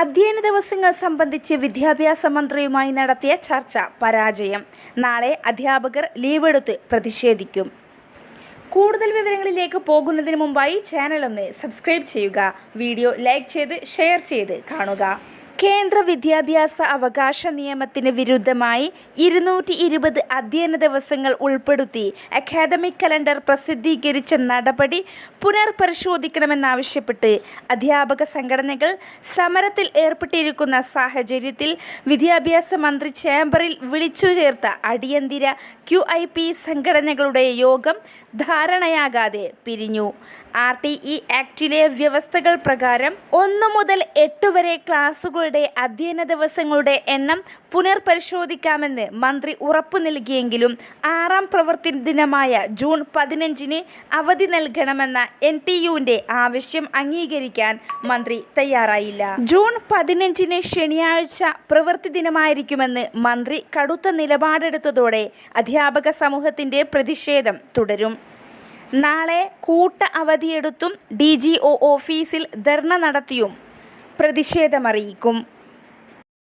അധ്യയന ദിവസങ്ങൾ സംബന്ധിച്ച് വിദ്യാഭ്യാസ മന്ത്രിയുമായി നടത്തിയ ചർച്ച പരാജയം. നാളെ അധ്യാപകർ ലീവെടുത്ത് പ്രതിഷേധിക്കും. കൂടുതൽ വിവരങ്ങളിലേക്ക് പോകുന്നതിന് മുമ്പായി ചാനൽ ഒന്ന് സബ്സ്ക്രൈബ് ചെയ്യുക. വീഡിയോ ലൈക്ക് ചെയ്ത് ഷെയർ ചെയ്ത് കാണുക. കേന്ദ്ര വിദ്യാഭ്യാസ അവകാശ നിയമത്തിന് വിരുദ്ധമായി ഇരുന്നൂറ്റി ഇരുപത് അധ്യയന ദിവസങ്ങൾ ഉൾപ്പെടുത്തി അക്കാദമിക് കലണ്ടർ പ്രസിദ്ധീകരിച്ച നടപടി പുനർപരിശോധിക്കണമെന്നാവശ്യപ്പെട്ട് അധ്യാപക സംഘടനകൾ സമരത്തിൽ ഏർപ്പെട്ടിരിക്കുന്ന സാഹചര്യത്തിൽ വിദ്യാഭ്യാസ മന്ത്രി ചേംബറിൽ വിളിച്ചു ചേർത്ത അടിയന്തര ക്യു ഐ പി സംഘടനകളുടെ യോഗം ധാരണയാകാതെ പിരിഞ്ഞു. ആർ ടി ഇ ആക്ടിലെ വ്യവസ്ഥകൾ പ്രകാരം ഒന്നു മുതൽ എട്ട് വരെ ക്ലാസുകളുടെ അധ്യയന ദിവസങ്ങളുടെ എണ്ണം പുനർപരിശോധിക്കാമെന്ന് മന്ത്രി ഉറപ്പു നൽകിയെങ്കിലും ആറാം പ്രവൃത്തി ദിനമായ ജൂൺ പതിനഞ്ചിന് അവധി നൽകണമെന്ന എൻ ടി യുവിന്റെ ആവശ്യം അംഗീകരിക്കാൻ മന്ത്രി തയ്യാറായില്ല. ജൂൺ പതിനഞ്ചിന് ശനിയാഴ്ച പ്രവൃത്തി ദിനമായിരിക്കുമെന്ന് മന്ത്രി കടുത്ത നിലപാടെടുത്തതോടെ അധ്യാപക സമൂഹത്തിന്റെ പ്രതിഷേധം തുടരും. നാളെ കൂട്ട അവധിയെടുത്തും ഡി ഓഫീസിൽ ധർണ നടത്തിയും പ്രതിഷേധമറിയിക്കും.